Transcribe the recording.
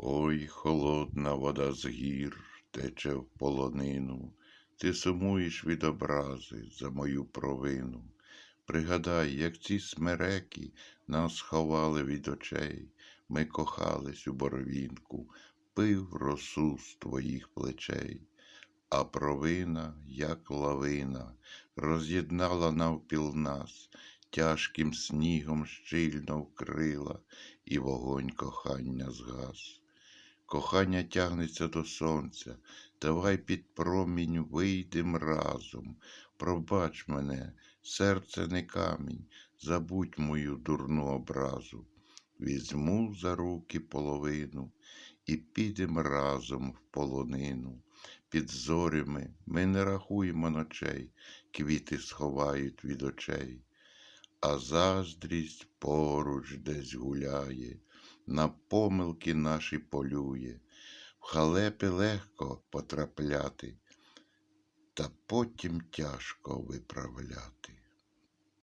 Ой, холодна вода з гір тече в полонину, Ти сумуєш від образи за мою провину. Пригадай, як ці смереки нас ховали від очей, Ми кохались у боровінку, пив росу з твоїх плечей. А провина, як лавина, роз'єднала навпіл нас, тяжким снігом щільно вкрила, і вогонь кохання згас. Кохання тягнеться до сонця, давай під промінь вийдем разом. Пробач мене, серце не камінь, забудь мою дурну образу. Візьму за руки половину і підем разом в полонину. Під зорями ми не рахуємо ночей, квіти сховають від очей, а заздрість поруч десь гуляє, на помилки наші полює, в халепи легко потрапляти, та потім тяжко виправляти.